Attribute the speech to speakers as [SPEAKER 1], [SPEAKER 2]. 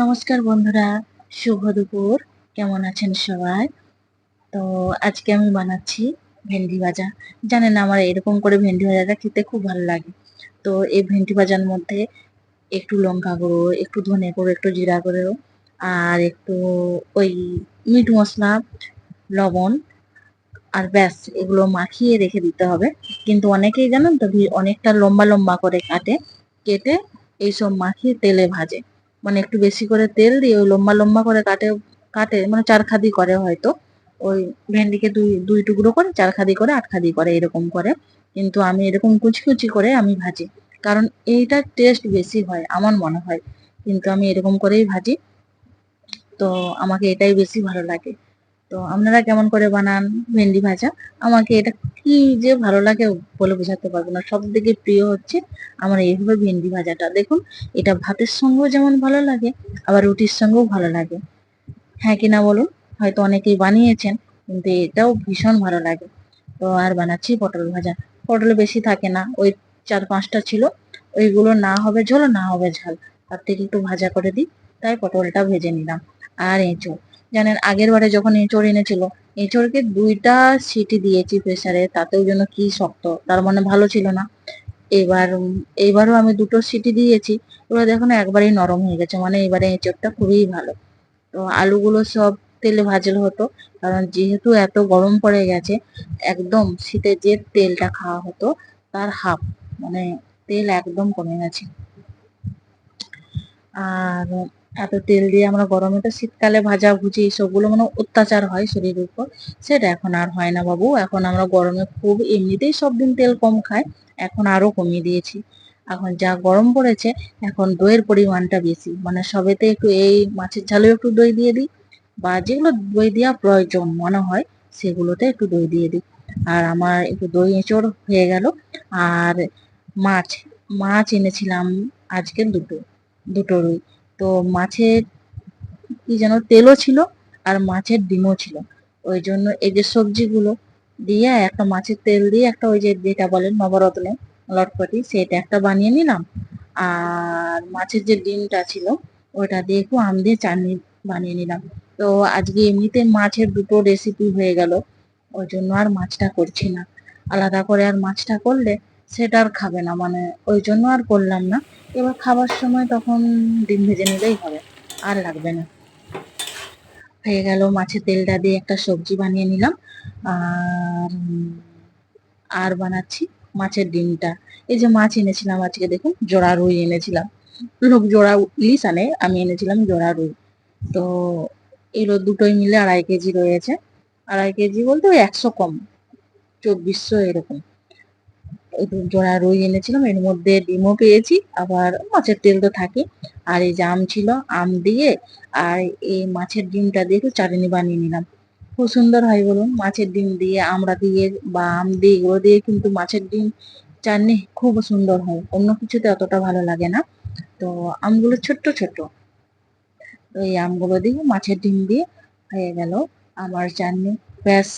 [SPEAKER 1] নমস্কার বন্ধুরা, শুভ দুপুর। কেমন আছেন সবাই? তো আজকে আমি বানাচ্ছি ভেন্ডি ভাজা। জানেন আমার এরকম করে ভেন্ডি ভাজাটা খেতে খুব ভালো লাগে। তো এই ভেন্ডি ভাজার মধ্যে একটু লঙ্কা গুঁড়ো, একটু ধনে গুঁড়ো, একটু জিরা গুঁড়ো, আর একটু ওই মিট মশলা, লবণ, আর ব্যাস, এগুলো মাখিয়ে রেখে দিতে হবে। কিন্তু অনেকেই জানেন তো, অনেকটা লম্বা লম্বা করে কাটে, কেটে এইসব মাখিয়ে তেলে ভাজে। মানে একটু বেশি করে তেল দিয়ে ওই লম্বা লম্বা করে কাটে কাটে মানে চার খাদি করে হয়তো। ওই ভেন্ডিকে দুই দুই টুকরো করে চার খাদি করে আট খাদি করে, এরকম করে। কিন্তু আমি এরকম কুচি কুচি করে আমি ভাজি। কারণ এইটার টেস্ট বেশি হয়, আমার মনে হয়। কিন্তু আমি এরকম করেই ভাজি। তো আমাকে এটাই বেশি ভালো লাগে। তো আপনারা কেমন করে বানান ভেন্ডি ভাজা? আমাকে এটা কি যে ভালো লাগে বলে বোঝাতে পারব না। সব থেকে প্রিয় হচ্ছে আমার এইভাবে ভেন্ডি ভাজাটা। দেখুন, এটা ভাতের সঙ্গেও যেমন ভালো লাগে, আবার রুটির সঙ্গেও ভালো লাগে। হ্যাঁ কি না বলুন? হয়তো অনেকেই বানিয়েছেন, কিন্তু এটাও ভীষণ ভালো লাগে। তো আর বানাচ্ছি পটল ভাজা। পটল বেশি থাকে না, ওই চার পাঁচটা ছিল, ওইগুলো না হবে ঝোল, না হবে ঝাল। তার থেকে একটু ভাজা করে দিই, তাই পটলটা ভেজে নিলাম। আর এঁচড় জানেন, আগের বারে যখন এঁচড় এনেছিল, এঁচড়কে দুইটা সিটি দিয়েছি প্রেসারে তাতেও যেন কি শক্ত, তার মানে ভালো ছিল না। এবার এইবারও আমি দুটো সিটি দিয়েছি, এবার দেখুন একবারেই নরম হয়ে গেছে মানে এবারে এঁচড়টা খুবই ভালো। তো আলুগুলো সব তেলে ভাজলে হতো, কারণ যেহেতু এত গরম পড়ে গেছে, একদম শীতে যে তেলটা খাওয়া হতো, তার হাফ মানে তেল একদম কমে গেছে। আর এত তেল দিয়ে আমরা গরমে তো শীতকালে ভাজা ভুজি এইসবগুলো মানে অত্যাচার হয় শরীরের উপর। সেটা এখন আর হয় না বাবু। এখন আমরা গরমে খুব এমনিতেই সব দিন তেল কম খাই, এখন আরও কমিয়ে দিয়েছি। এখন যা গরম পড়েছে, এখন দইয়ের পরিমাণটা বেশি। মানে সবেতে একটু এই মাছের ঝালেও একটু দই দিয়ে দিই, বা যেগুলো দই দেওয়া প্রয়োজন মনে হয়, সেগুলোতে একটু দই দিয়ে দিই। আর আমার একটু দই এঁচড় হয়ে গেল। আর মাছ মাছ এনেছিলাম আজকে দুটো দুটো রুই। তো মাছের কি যেন তেলও ছিল আর মাছের ডিমও ছিল। ওই জন্য এই যে সবজিগুলো দিয়ে একটা মাছের তেল দিয়ে একটা ওই যে যেটা বলেন নবরত্নে, লটপটি, সেটা একটা বানিয়ে নিলাম। আর মাছের যে ডিমটা ছিল ওটা দিয়ে একটু আম দিয়ে চাটনি বানিয়ে নিলাম। তো আজকে এমনিতে মাছের দুটো রেসিপি হয়ে গেল, ওই জন্য আর মাছটা করছি না। আলাদা করে আর মাছটা করলে সেটা আর খাবে না মানে ওই জন্য আর করলাম না। এবার খাবার সময় তখন ডিম ভেজে নিলেই হবে, আর লাগবে না। হয়ে গেল মাছের তেলটা দিয়ে একটা সবজি বানিয়ে নিলাম, আর আর বানাচ্ছি মাছের ডিমটা। এই যে মাছ এনেছিলাম আজকে, দেখুন, জোড়া রুই এনেছিলাম। লোক জোড়া ইলিশ আনে, আমি এনেছিলাম জোড়া রুই। তো এগুলো দুটোই মিলে আড়াই কেজি রয়েছে। আড়াই কেজি বলতে ওই একশো কম, চব্বিশশো এরকম। দু জোড়া রুই এনেছিলাম, এর মধ্যে ডিমও পেয়েছি, আবার মাছের তেল তো থাকে। আর এই যে আম ছিল, আম দিয়ে আর এই মাছের ডিমটা দিয়ে একটু চাটনি বানিয়ে নিলাম। খুব সুন্দর হয় বলুন, মাছের ডিম দিয়ে, আমরা দিয়ে বা আম দিয়ে, এগুলো দিয়ে কিন্তু মাছের ডিম চাটনি খুব সুন্দর হয়। অন্য কিছুতে অতটা ভালো লাগে না। তো আমগুলো ছোট্ট ছোট তো এই আমগুলো দিয়ে, মাছের ডিম দিয়ে হয়ে গেল আমার চাটনি। ব্যাস।